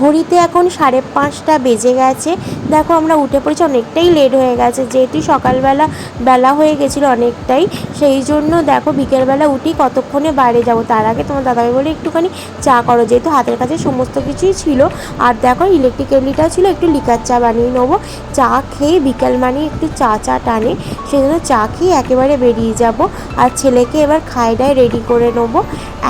ঘড়িতে এখন সাড়ে পাঁচটা বেজে গেছে। দেখো আমরা উঠে পড়েছি, অনেকটাই লেট হয়ে গেছে। যেহেতু সকালবেলা বেলা হয়ে গেছিল অনেকটাই, সেই জন্য দেখো বিকেলবেলা উঠি কতক্ষণে বাইরে যাব। তার আগে তোমার দাদাভাই বলে একটুখানি চা করো। যেহেতু হাতের কাছে সমস্ত কিছুই ছিল, আর দেখো ইলেকট্রিক কেটলিটাও ছিল, একটু লিকার চা বানিয়ে নেব। চা খেয়ে বিকেল মানে একটু চা চা টানে, সেই জন্য চা খেয়ে একেবারে বেরিয়ে যাব। আর ছেলেকে এবার খায় খাইডায় রেডি করে নেব।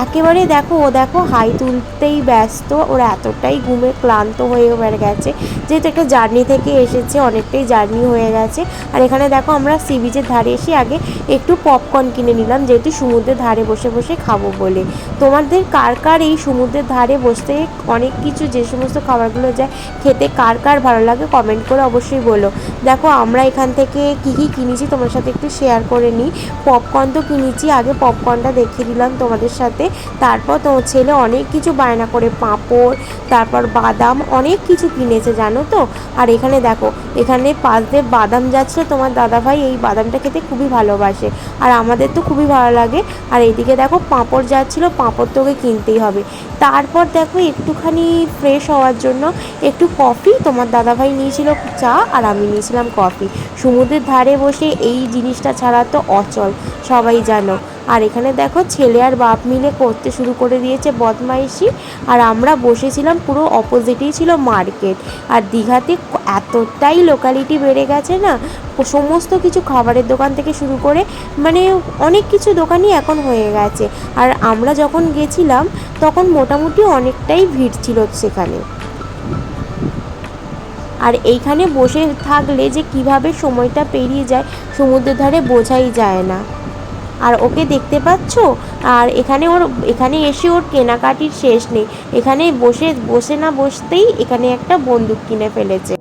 একেবারে দেখো, ও দেখো হাই তুলতেই ব্যস্ত, ওরা এতটাই ঘুমে ক্লান্ত হয়ে গেছে। যেহেতু একটা জার্নি থেকে এসেছে, অনেকটাই জার্নি হয়ে গেছে। আর এখানে দেখো আমরা সি বিচের ধারে এসে আগে একটু পপকর্ন কিনে নিলাম, যেহেতু সমুদ্রের ধারে বসে বসে খাব বলে। তোমাদের কার কার এই সমুদ্রের ধারে বসতে অনেক কিছু, যে সমস্ত খাবারগুলো যায়, খেতে কার কার ভালো লাগে কমেন্ট করে অবশ্যই বলো। দেখো আমরা এখান থেকে কী কী কিনেছি তোমার সাথে একটু শেয়ার করে নিই। পপকর্ন তো কিনেছি, আগে পপকর্নটা দেখিয়ে দিলাম তোমাদের সাথে। তারপর তোমার ছেলে অনেক কিছু বায়না করে, পাঁপড়, তারপর বাদাম, অনেক কিছু কিনেছে, জানো তো? আর এখানে দেখো, এখানে পাশ দিয়ে বাদাম যাচ্ছে। তোমার দাদাভাই এই বাদামটা খেতে খুবই ভালোবাসে। আর আমাদের তো খুবই ভালো লাগে। আর এইদিকে দেখো, পাঁপড় যাচ্ছিল, পাঁপড় তো ওকে কিনতেই হবে। তারপর দেখো, একটুখানি ফ্রেশ হওয়ার জন্য একটু কফি তোমার দাদাভাই নিয়েছিল চা আর আমি নিয়েছিলাম কফি সমুদ্রের ধারে বসে এই জিনিসটা ছাড়া তো অচল, সবাই জানো। আর এখানে দেখো ছেলে আর বাপ মিলে করতে শুরু করে দিয়েছে বদমাইশি। আর আমরা বসেছিলাম পুরো অপোজিটেই ছিল মার্কেট আর দীঘাতে এতটাই লোকালিটি বেড়ে গেছে না, সমস্ত কিছু খাবারের দোকান থেকে শুরু করে মানে অনেক কিছু দোকানই এখন হয়ে গেছে। আর আমরা যখন গেছিলাম, তখন মোটামুটি অনেকটাই ভিড় ছিল সেখানে। আর এইখানে বসে থাকলে যে কীভাবে সময়টা পেরিয়ে যায় সমুদ্রের ধারে বোঝাই যায় না। আর ওকে দেখতে পাচ্ছ? আর এখানে ওর, এখানে এসে ওর কেনাকাটির শেষ নেই। এখানে বসে বসে না বসতেই এখানে একটা বন্দুক কিনে ফেলেছে।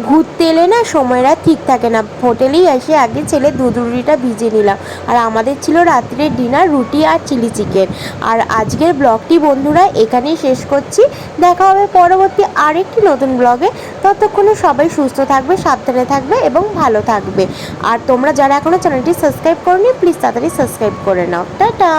ঘুরতে এলে না সময়টা ঠিক থাকে না। হোটেলেই এসে আগে ছেলে দুধ রুটিটা ভিজে নিলাম। আর আমাদের ছিল রাত্রের ডিনার, রুটি আর চিলি চিকেন। আর আজকের ব্লগটি বন্ধুরা এখানেই শেষ করছি। দেখা হবে পরবর্তী আরেকটি নতুন ব্লগে। ততক্ষণে সবাই সুস্থ থাকবে, সাবধানে থাকবে এবং ভালো থাকবে। আর তোমরা যারা এখনও চ্যানেলটি সাবস্ক্রাইব করনি, প্লিজ তাড়াতাড়ি সাবস্ক্রাইব করে নাও। টাটা!